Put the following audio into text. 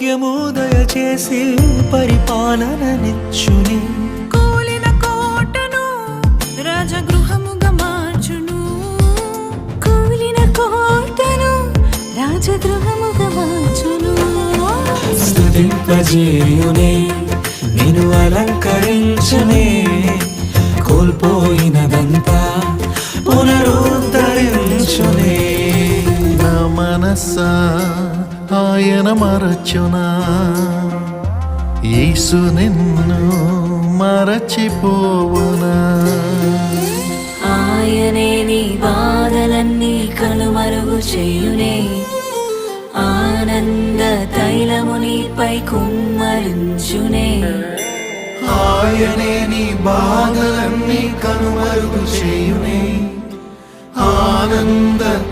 భాగ్యము దయచేసి పరిపాలననిచ్చునే. కూలిన కోటను రాజగృహముగా మార్చును. కూలిన కోటను రాజగృహముగా మార్చును. స్థుతింపజేయునే నిన్ను అలంకరించునే కోల్పోయినదంతా ఆయన మరచునా? యేసు నిన్ను మరచిపోవునా? ఆయనే నీ బాధలన్నీ కనుమరుగు చేయునే. ఆనంద తైలము నీపై కుమ్మరించునే. ఆయనే నీ బాధలన్నీ కనుమరుగు చేయునే. ఆనంద